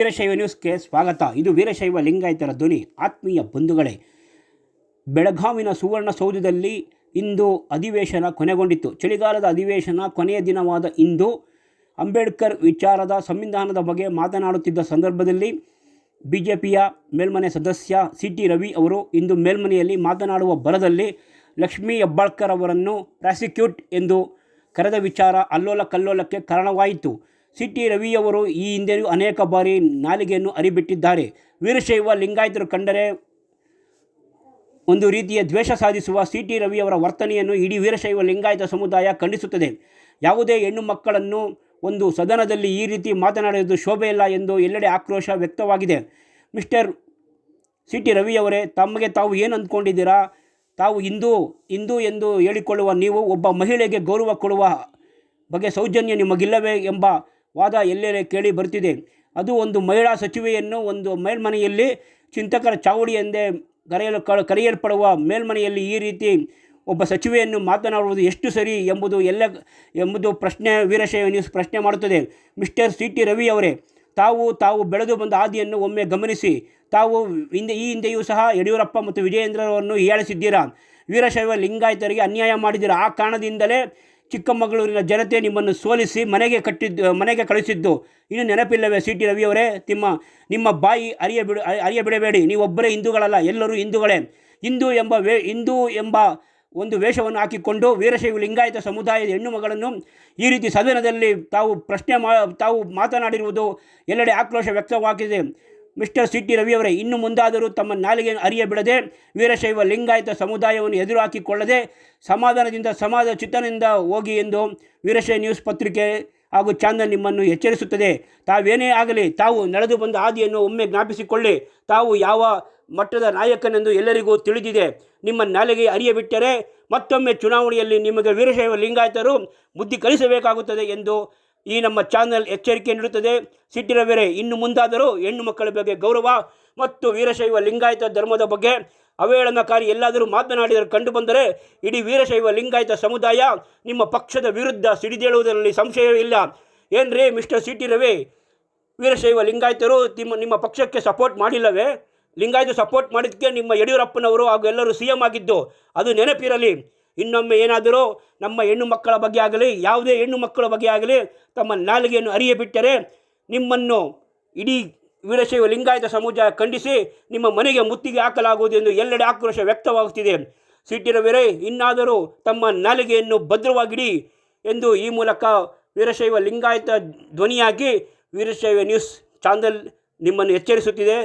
ವೀರಶೈವ ನ್ಯೂಸ್ಗೆ ಸ್ವಾಗತ. ಇದು ವೀರಶೈವ ಲಿಂಗಾಯತರ ಧ್ವನಿ. ಆತ್ಮೀಯ ಬಂಧುಗಳೇ, ಬೆಳಗಾವಿನ ಸುವರ್ಣಸೌಧದಲ್ಲಿ ಇಂದು ಅಧಿವೇಶನ ಕೊನೆಗೊಂಡಿತ್ತು. ಚಳಿಗಾಲದ ಅಧಿವೇಶನ ಕೊನೆಯ ದಿನವಾದ ಇಂದು ಅಂಬೇಡ್ಕರ್ ವಿಚಾರದ ಸಂವಿಧಾನದ ಬಗ್ಗೆ ಮಾತನಾಡುತ್ತಿದ್ದ ಸಂದರ್ಭದಲ್ಲಿ ಬಿ ಜೆ ಪಿಯ ಮೇಲ್ಮನೆ ಸದಸ್ಯ ಸಿ ಟಿ ರವಿ ಅವರು ಇಂದು ಮೇಲ್ಮನೆಯಲ್ಲಿ ಮಾತನಾಡುವ ಬರದಲ್ಲಿ ಲಕ್ಷ್ಮೀ ಹೆಬ್ಬಾಳ್ಕರ್ ಅವರನ್ನು ಪ್ರಾಸಿಕ್ಯೂಟ್ ಎಂದು ಕರೆದ ವಿಚಾರ ಅಲ್ಲೋಲ ಕಲ್ಲೋಲಕ್ಕೆ ಕಾರಣವಾಯಿತು. ಸಿ ಟಿ ರವಿಯವರು ಈ ಹಿಂದೆಯೂ ಅನೇಕ ಬಾರಿ ನಾಲಿಗೆಯನ್ನು ಅರಿಬಿಟ್ಟಿದ್ದಾರೆ. ವೀರಶೈವ ಲಿಂಗಾಯತರು ಕಂಡರೆ ಒಂದು ರೀತಿಯ ದ್ವೇಷ ಸಾಧಿಸುವ ಸಿ ಟಿ ರವಿಯವರ ವರ್ತನೆಯನ್ನು ಇಡೀ ವೀರಶೈವ ಲಿಂಗಾಯತ ಸಮುದಾಯ ಖಂಡಿಸುತ್ತದೆ. ಯಾವುದೇ ಹೆಣ್ಣು ಮಕ್ಕಳನ್ನು ಒಂದು ಸದನದಲ್ಲಿ ಈ ರೀತಿ ಮಾತನಾಡುವುದು ಶೋಭೆ ಇಲ್ಲ ಎಂದು ಎಲ್ಲೆಡೆ ಆಕ್ರೋಶ ವ್ಯಕ್ತವಾಗಿದೆ. ಮಿಸ್ಟರ್ ಸಿ ಟಿ ರವಿಯವರೇ ತಮಗೆ ತಾವು ಏನು ಅಂದ್ಕೊಂಡಿದ್ದೀರಾ? ತಾವು ಹಿಂದೂ ಹಿಂದೂ ಎಂದು ಹೇಳಿಕೊಳ್ಳುವ ನೀವು ಒಬ್ಬ ಮಹಿಳೆಗೆ ಗೌರವ ಕೊಡುವ ಬಗ್ಗೆ ಸೌಜನ್ಯ ನಿಮಗಿಲ್ಲವೇ ಎಂಬ ವಾದ ಎಲ್ಲೆಡೆ ಕೇಳಿ ಬರ್ತಿದೆ ಅದು ಒಂದು ಮಹಿಳಾ ಸಚಿವೆಯನ್ನು ಒಂದು ಮೇಲ್ಮನೆಯಲ್ಲಿ ಚಿಂತಕರ ಚಾವಡಿ ಎಂದೇ ಕರೆಯಲು ಕರೆಯಲ್ಪಡುವ ಮೇಲ್ಮನೆಯಲ್ಲಿ ಈ ರೀತಿ ಒಬ್ಬ ಸಚಿವೆಯನ್ನು ಮಾತನಾಡುವುದು ಎಷ್ಟು ಸರಿ ಎಂಬುದು ಎಲ್ಲ, ಎಂಬುದು ಪ್ರಶ್ನೆ, ವೀರಶೈವ ನ್ಯೂಸ್ ಪ್ರಶ್ನೆ ಮಾಡುತ್ತದೆ. ಮಿಸ್ಟರ್ ಸಿ ಟಿ ರವಿ ಅವರೇ, ತಾವು ತಾವು ಬೆಳೆದು ಬಂದ ಹಾದಿಯನ್ನು ಒಮ್ಮೆ ಗಮನಿಸಿ. ತಾವು ಹಿಂದೆ, ಈ ಹಿಂದೆಯೂ ಸಹ ಯಡಿಯೂರಪ್ಪ ಮತ್ತು ವಿಜಯೇಂದ್ರರವರನ್ನು ಹೀಯಾಳಿಸಿದ್ದೀರಾ? ವೀರಶೈವ ಲಿಂಗಾಯತರಿಗೆ ಅನ್ಯಾಯ ಮಾಡಿದ್ದೀರಾ? ಆ ಕಾರಣದಿಂದಲೇ ಚಿಕ್ಕಮಗಳೂರಿನ ಜನತೆ ನಿಮ್ಮನ್ನು ಸೋಲಿಸಿ ಮನೆಗೆ ಕಟ್ಟಿದ್ದು, ಮನೆಗೆ ಕಳಿಸಿದ್ದು. ಇನ್ನು ನೆನಪಿಲ್ಲವೇ ಸಿ ಟಿ ರವಿಯವರೇ ನಿಮ್ಮ ನಿಮ್ಮ ಬಾಯಿ ಅರಿಯ ಬಿಡು ಅರಿಯ ಬಿಡಬೇಡಿ. ನೀವೊಬ್ಬರೇ ಹಿಂದೂಗಳಲ್ಲ, ಎಲ್ಲರೂ ಹಿಂದೂಗಳೇ. ಹಿಂದೂ ಎಂಬ ವೇ, ಹಿಂದೂ ಎಂಬ ಒಂದು ವೇಷವನ್ನು ಹಾಕಿಕೊಂಡು ವೀರಶೈವ ಲಿಂಗಾಯತ ಸಮುದಾಯದ ಹೆಣ್ಣು ಮಗಳನ್ನು ಈ ರೀತಿ ಸದನದಲ್ಲಿ ತಾವು ಪ್ರಶ್ನೆ ಮಾ, ತಾವು ಮಾತನಾಡಿರುವುದು ಎಲ್ಲೆಡೆ ಆಕ್ರೋಶ ವ್ಯಕ್ತವಾಗಿದೆ. ಮಿಸ್ಟರ್ ಸಿ ಟಿ ರವಿಯವರೇ ಇನ್ನು ಮುಂದಾದರೂ ತಮ್ಮ ನಾಲಿಗೆಯನ್ನು ಅರಿಯ ಬಿಡದೆ, ವೀರಶೈವ ಲಿಂಗಾಯತ ಸಮುದಾಯವನ್ನು ಎದುರು ಹಾಕಿಕೊಳ್ಳದೆ ಸಮಾಧಾನದಿಂದ ಸಮಾಜ ಚಿತ್ತನದಿಂದ ಹೋಗಿ ಎಂದು ವೀರಶೈವ ನ್ಯೂಸ್ ಪತ್ರಿಕೆ ಹಾಗೂ ಚಾನಲ್ ನಿಮ್ಮನ್ನು ಎಚ್ಚರಿಸುತ್ತದೆ. ತಾವೇನೇ ಆಗಲಿ, ತಾವು ನಡೆದು ಬಂದ ಹಾದಿಯನ್ನು ಒಮ್ಮೆ ಜ್ಞಾಪಿಸಿಕೊಳ್ಳಿ. ತಾವು ಯಾವ ಮಟ್ಟದ ನಾಯಕನೆಂದು ಎಲ್ಲರಿಗೂ ತಿಳಿದಿದೆ. ನಿಮ್ಮ ನಾಲಿಗೆ ಅರಿಯಬಿಟ್ಟರೆ ಮತ್ತೊಮ್ಮೆ ಚುನಾವಣೆಯಲ್ಲಿ ನಿಮಗೆ ವೀರಶೈವ ಲಿಂಗಾಯತರು ಬುದ್ಧಿ ಕಲಿಸಬೇಕಾಗುತ್ತದೆ ಎಂದು ಈ ನಮ್ಮ ಚಾನೆಲ್ ಎಚ್ಚರಿಕೆ ನೀಡುತ್ತದೆ. ಸಿಟ್ಟಿರವೇರೆ ಇನ್ನು ಮುಂದಾದರೂ ಹೆಣ್ಣು ಮಕ್ಕಳ ಬಗ್ಗೆ ಗೌರವ ಮತ್ತು ವೀರಶೈವ ಲಿಂಗಾಯತ ಧರ್ಮದ ಬಗ್ಗೆ ಅವೇಳನಕಾರಿ ಎಲ್ಲಾದರೂ ಮಾತನಾಡಿದರೆ ಕಂಡುಬಂದರೆ ಇಡೀ ವೀರಶೈವ ಲಿಂಗಾಯತ ಸಮುದಾಯ ನಿಮ್ಮ ಪಕ್ಷದ ವಿರುದ್ಧ ಸಿಡಿದೇಳುವುದರಲ್ಲಿ ಸಂಶಯವಿಲ್ಲ ಏನ್ರಿ ಮಿಸ್ಟರ್ ಸಿಟಿ ರವಿ? ವೀರಶೈವ ಲಿಂಗಾಯತರು ನಿಮ್ಮ ನಿಮ್ಮ ಪಕ್ಷಕ್ಕೆ ಸಪೋರ್ಟ್ ಮಾಡಿಲ್ಲವೇ? ಲಿಂಗಾಯತ ಸಪೋರ್ಟ್ ಮಾಡಿದ್ದಕ್ಕೆ ನಿಮ್ಮ ಯಡಿಯೂರಪ್ಪನವರು ಹಾಗೂ ಎಲ್ಲರೂ ಸಿ ಎಂ ಆಗಿದ್ದು ಅದು ನೆನಪಿರಲಿ. ಇನ್ನೊಮ್ಮೆ ಏನಾದರೂ ನಮ್ಮ ಹೆಣ್ಣು ಮಕ್ಕಳ ಬಗ್ಗೆ ಆಗಲಿ, ಯಾವುದೇ ಹೆಣ್ಣು ಮಕ್ಕಳ ಬಗ್ಗೆ ಆಗಲಿ ತಮ್ಮ ನಾಲಿಗೆಯನ್ನು ಅರಿಯ ಬಿಟ್ಟರೆ ನಿಮ್ಮನ್ನು ಇಡೀ ವೀರಶೈವ ಲಿಂಗಾಯತ ಸಮುದಾಯ ಖಂಡಿಸಿ ನಿಮ್ಮ ಮನೆಗೆ ಮುತ್ತಿಗೆ ಹಾಕಲಾಗುವುದು ಎಂದು ಎಲ್ಲೆಡೆ ಆಕ್ರೋಶ ವ್ಯಕ್ತವಾಗುತ್ತಿದೆ. ಸಿಟ್ಟಿರವಿರೇ ಇನ್ನಾದರೂ ತಮ್ಮ ನಾಲಿಗೆಯನ್ನು ಭದ್ರವಾಗಿಡಿ ಎಂದು ಈ ಮೂಲಕ ವೀರಶೈವ ಲಿಂಗಾಯತ ಧ್ವನಿಯಾಗಿ ವೀರಶೈವ ನ್ಯೂಸ್ ಚಾನಲ್ ನಿಮ್ಮನ್ನು ಎಚ್ಚರಿಸುತ್ತಿದೆ.